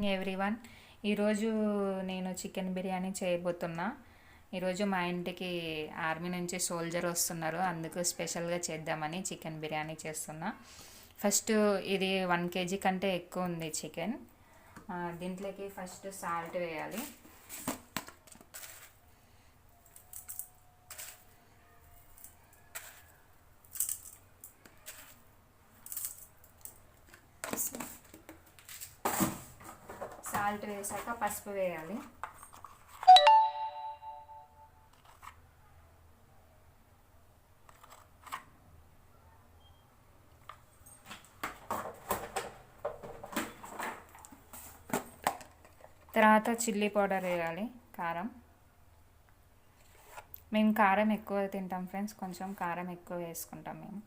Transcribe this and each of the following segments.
Morning everyone. ఈరోజు నేను chicken biryani చేయబోతున్నా. ఈరోజు మా ఇంటికి ఆర్మీ నుంచి సోల్జర్ వస్తున్నారు. అందుకు స్పెషల్గా చేద్దామని చికెన్ బిర్యానీ చేస్తున్నా. ఫస్ట్ ఇది వన్ కేజీ కంటే ఎక్కువ ఉంది చికెన్. దీంట్లోకి ఫస్ట్ సాల్ట్ వేయాలి. సాల్ట్ వేసాక పసుపు వేయాలి తర్వాత చిల్లీ పౌడర్ వేయాలి కారం. మేము కారం ఎక్కువ తింటాం ఫ్రెండ్స్ కొంచెం కారం ఎక్కువ వేసుకుంటాం మేము.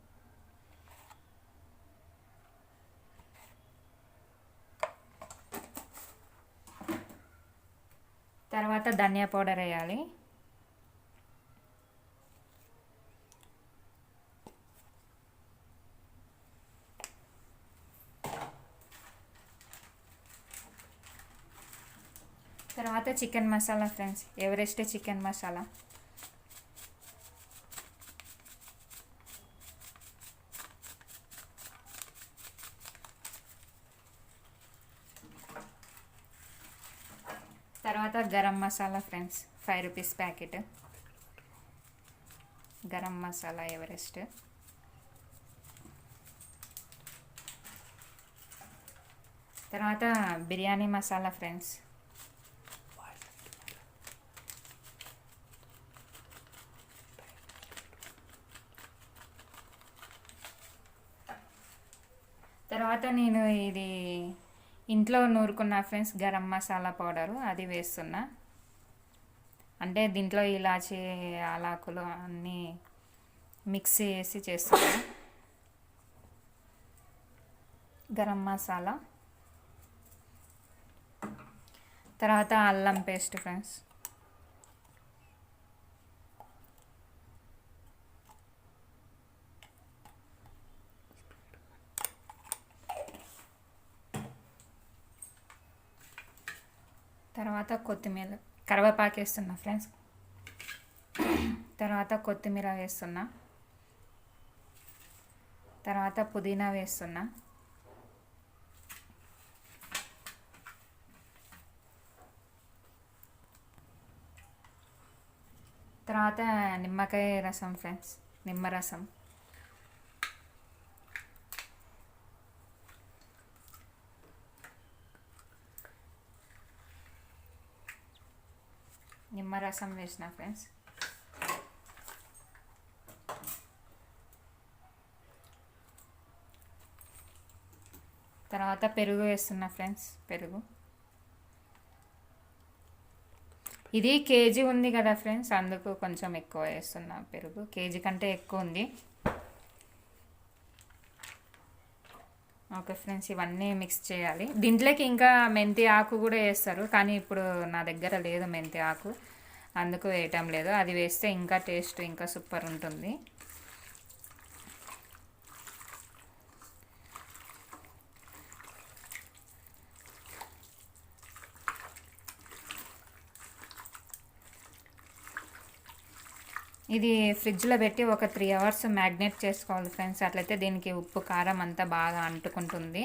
తర్వాత ధనియా పౌడర్ వేయాలి. తర్వాత chicken masala friends Everest chicken masala. తర్వాత garam masala friends five rupees packet garam masala Everest. తర్వాత బిర్యానీ మసాలా ఫ్రెండ్స్. తర్వాత నేను ఇది ఇంట్లో నూరుకున్న ఫ్రెండ్స్ గరం మసాలా పౌడరు అది వేస్తున్నా. అంటే దీంట్లో ఇలాచి ఆలాకులు అన్నీ మిక్స్ చేసి చేస్తున్నా. గరం మసాలా. తర్వాత అల్లం పేస్ట్ ఫ్రెండ్స్. తర్వాత కొత్తిమీర కరివేపాకు వేస్తున్నా ఫ్రెండ్స్. తర్వాత కొత్తిమీర వేస్తున్నా. తర్వాత పుదీనా వేస్తున్నా. తర్వాత నిమ్మకాయ రసం ఫ్రెండ్స్. నిమ్మరసం నిమ్మరసం వేసిన ఫ్రెండ్స్ తర్వాత పెరుగు వేస్తున్నా ఫ్రెండ్స్ పెరుగు ఇది కేజీ ఉంది కదా ఫ్రెండ్స్ అందుకు కొంచెం ఎక్కువ వేస్తున్నా పెరుగు. కేజీ కంటే ఎక్కువ ఉంది. ఓకే ఫ్రెండ్స్ ఇవన్నీ మిక్స్ చేయాలి. దీంట్లోకి ఇంకా మెంతి ఆకు కూడా వేస్తారు కానీ ఇప్పుడు నా దగ్గర లేదు మెంతి ఆకు. అందుకు వేయటం లేదు. అది వేస్తే ఇంకా టేస్ట్ ఇంకా సూపర్ ఉంటుంది. ఇది ఫ్రిడ్జ్లో పెట్టి ఒక త్రీ అవర్స్ మ్యాగ్నేట్ చేసుకోవాలి ఫ్రెండ్స్. అట్లయితే దీనికి ఉప్పు కారం అంతా బాగా అంటుకుంటుంది.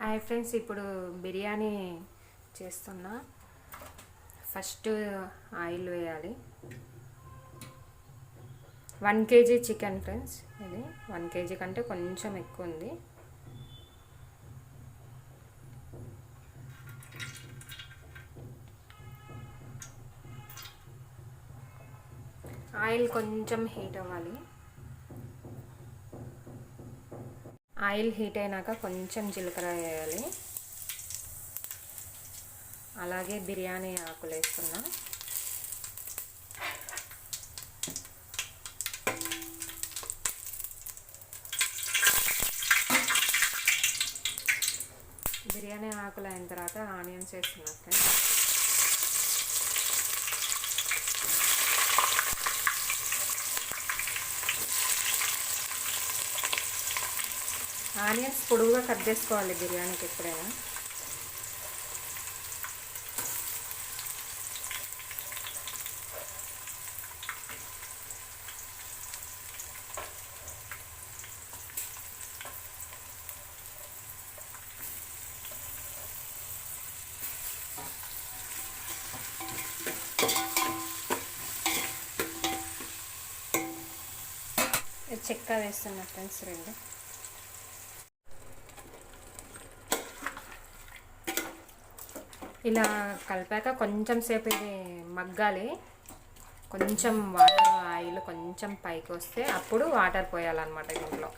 హాయ్ ఫ్రెండ్స్ ఇప్పుడు బిర్యానీ చేస్తున్నా. ఫస్ట్ ఆయిల్ వేయాలి. వన్ కేజీ చికెన్ ఫ్రెండ్స్ ఇది. వన్ కేజీ కంటే కొంచెం ఎక్కువ ఉంది. ఆయిల్ కొంచెం హీట్ అవ్వాలి. ఆయిల్ హీట్ అయినాక కొంచెం జీలకర్ర వేయాలి. అలాగే బిర్యానీ ఆకులు వేస్తున్నా బిర్యానీ ఆకులు అయిన తర్వాత ఆనియన్స్ వేస్తున్నా ఫ్రెండ్స్. ఆనియన్స్ పొడుగుగా కట్ చేసుకోవాలి బిర్యానీకి ఎప్పుడైనా. చెక్క వేస్తున్నా ఫ్రెండ్స్ రెండు. ఇలా కలిపాక కొంచెం సేపు ఇది మగ్గాలి. కొంచెం వాటర్ ఆయిల్ కొంచెం పైకి వస్తే అప్పుడు వాటర్ పోయాలన్నమాట దీంట్లో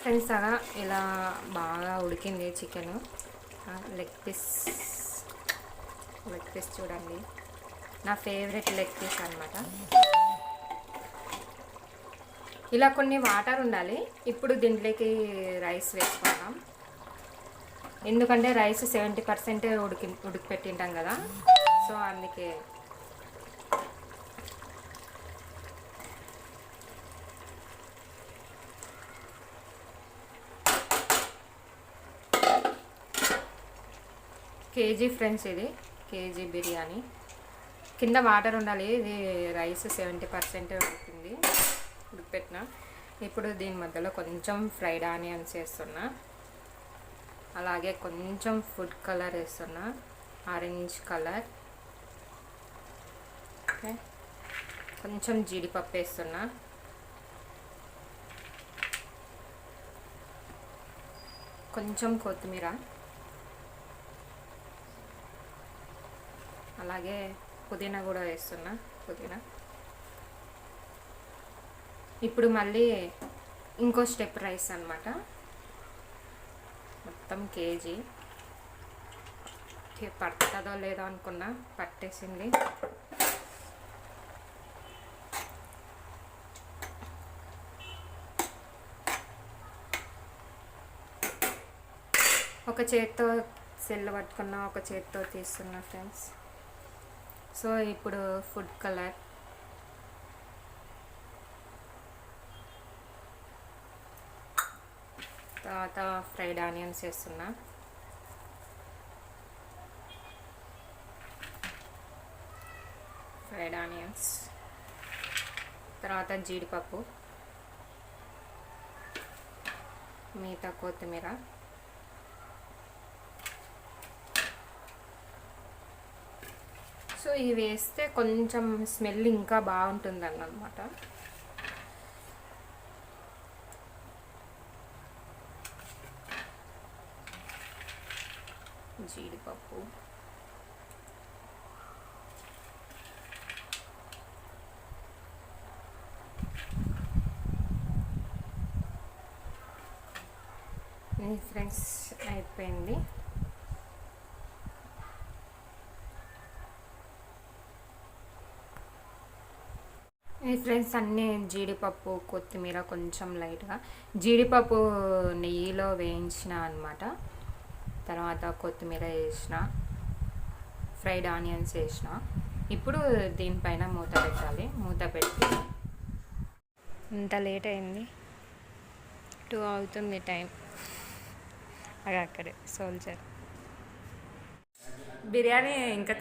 ఫ్రెండ్స్ అలా ఇలా బాగా ఉడికింది chicken leg piece leg piece చూడండి. నా ఫేవరెట్ లెగ్ పీస్ అనమాట ఇలా కొన్ని వాటర్ ఉండాలి. ఇప్పుడు దీంట్లోకి రైస్ వేసుకుందాం. ఎందుకంటే రైస్ సెవెంటీ పర్సెంట్ ఉడికి ఉడికిపెట్టింటాం కదా. సో అందుకే. కేజీ ఫ్రెండ్స్ ఇది కేజీ బిర్యానీ. కింద వాటర్ ఉండాలి ఇది రైస్ సెవెంటీ పర్సెంట్ ఉడికింది. ఉడికిపెట్టిన. ఇప్పుడు దీని మధ్యలో కొంచెం ఫ్రైడ్ ఆనియన్స్ వేస్తున్నా. అలాగే కొంచెం ఫుడ్ కలర్ వేస్తున్నా. Orange colour. ఓకే. కొంచెం జీడిపప్పు వేస్తున్నా. కొంచెం కొత్తిమీర. అలాగే పుదీనా కూడా వేస్తున్నా పుదీనా. ఇప్పుడు మళ్ళీ ఇంకో స్టెప్ రైస్ అనమాట మొత్తం కేజీ. పడుతుందో లేదో అనుకున్నా పట్టేసింది. ఒక చేత్తో సెల్ పట్టుకున్నా ఒక చేత్తో తీస్తున్నా ఫ్రెండ్స్. సో ఇప్పుడు ఫుడ్ కలర్. తర్వాత ఫ్రైడ్ ఆనియన్స్ వేస్తున్నా. Fried onions. తర్వాత జీడిపప్పు. మిగతా కొత్తిమీర. సో ఇవి వేస్తే కొంచెం స్మెల్ ఇంకా బాగుంటుంది అన్నమాట జీడిపప్పు. ఫ్రెండ్స్ అయిపోయింది. ఫ్రెండ్స్ అన్నీ జీడిపప్పు కొత్తిమీర కొంచెం లైట్గా. జీడిపప్పు నెయ్యిలో వేయించిన అనమాట తర్వాత కొత్తిమీర వేసిన ఫ్రైడ్ ఆనియన్స్ వేసిన. ఇప్పుడు దీనిపైన మూత పెట్టాలి. మూత పెట్టి ఇంత లేట్ అయింది. టూ అవుతుంది టైం. అది అక్కడే సోల్జర్. బిర్యానీ ఇంకా